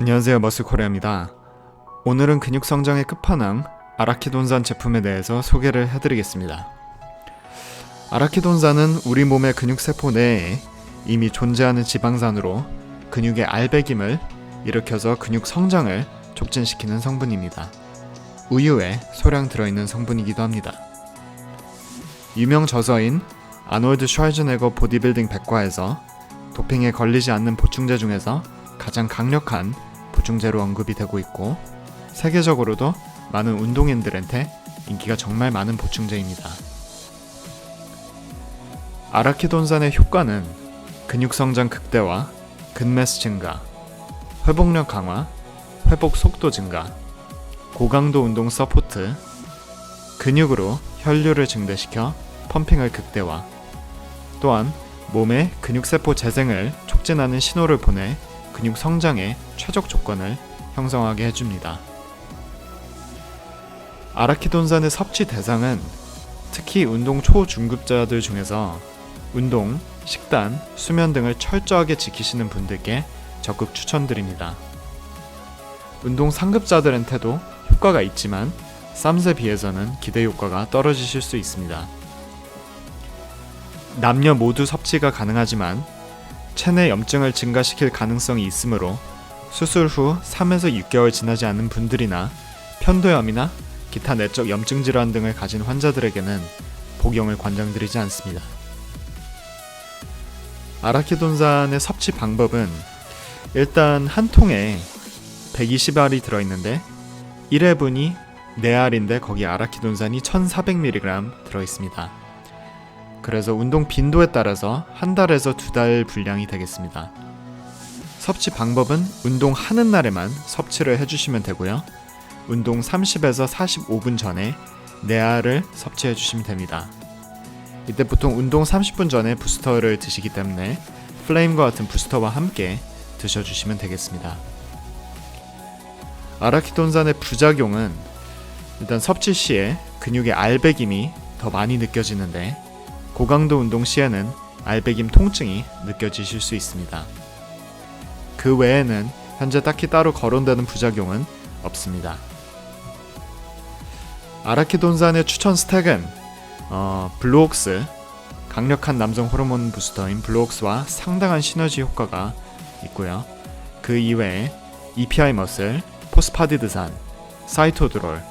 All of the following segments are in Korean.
안녕하세요 머슬코리아입니다. 오늘은 근육 성장의 끝판왕 아라키돈산 제품에 대해서 소개를 해드리겠습니다. 아라키돈산은 우리 몸의 근육세포 내에 이미 존재하는 지방산으로 근육의 알배김을 일으켜서 근육 성장을 촉진시키는 성분입니다. 우유에 소량 들어있는 성분이기도 합니다. 유명 저서인 아놀드 슈왈즈네거 보디빌딩 백과에서 도핑에 걸리지 않는 보충제 중에서 가장 강력한 보충제로 언급이 되고 있고 세계적으로도 많은 운동인들한테 인기가 정말 많은 보충제입니다. 아라키돈산의 효과는 근육 성장 극대화, 근매스 증가, 회복력 강화, 회복 속도 증가, 고강도 운동 서포트, 근육으로 혈류를 증대시켜 펌핑을 극대화, 또한 몸의 근육세포 재생을 촉진하는 신호를 보내 근육 성장의 최적 조건을 형성하게 해줍니다. 아라키돈산의 섭취 대상은 특히 운동 초중급자들 중에서 운동, 식단, 수면 등을 철저하게 지키시는 분들께 적극 추천드립니다. 운동 상급자들한테도 효과가 있지만 쌈스에 비해서는 기대 효과가 떨어지실 수 있습니다. 남녀 모두 섭취가 가능하지만 체내 염증을 증가시킬 가능성이 있으므로 수술 후 3에서 6개월 지나지 않은 분들이나 편도염이나 기타 내적 염증 질환 등을 가진 환자들에게는 복용을 권장드리지 않습니다. 아라키돈산의 섭취 방법은 일단 한 통에 120알이 들어있는데 1회분이 4알인데 거기 아라키돈산이 1400mg 들어있습니다. 그래서 운동 빈도에 따라서 한 달에서 두 달 분량이 되겠습니다. 섭취 방법은 운동하는 날에만 섭취를 해주시면 되고요. 운동 30에서 45분 전에 네알을 섭취해 주시면 됩니다. 이때 보통 운동 30분 전에 부스터를 드시기 때문에 플레임과 같은 부스터와 함께 드셔주시면 되겠습니다. 아라키돈산의 부작용은 일단 섭취 시에 근육의 알배김이 더 많이 느껴지는데 고강도 운동 시에는 알배김 통증이 느껴지실 수 있습니다. 그 외에는 현재 딱히 따로 거론되는 부작용은 없습니다. 아라키돈산의 추천 스택은 어, 블루옥스 강력한 남성 호르몬 부스터인 블루옥스와 상당한 시너지 효과가 있고요. 그 이외에 EPI 머슬, 포스파디드산, 사이토드롤,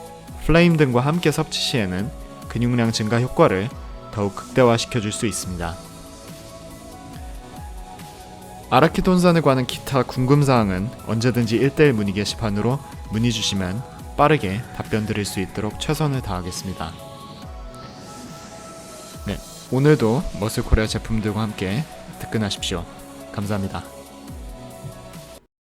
플레임 등과 함께 섭취 시에는 근육량 증가 효과를 더욱 극대화시켜 줄 수 있습니다. 아라키돈산에 관한 기타 궁금 사항은 언제든지 1대1 문의 게시판으로 문의 주시면 빠르게 답변 드릴 수 있도록 최선을 다하겠습니다. 네, 오늘도 머슬 코리아 제품들과 함께 특근하십시오. 감사합니다.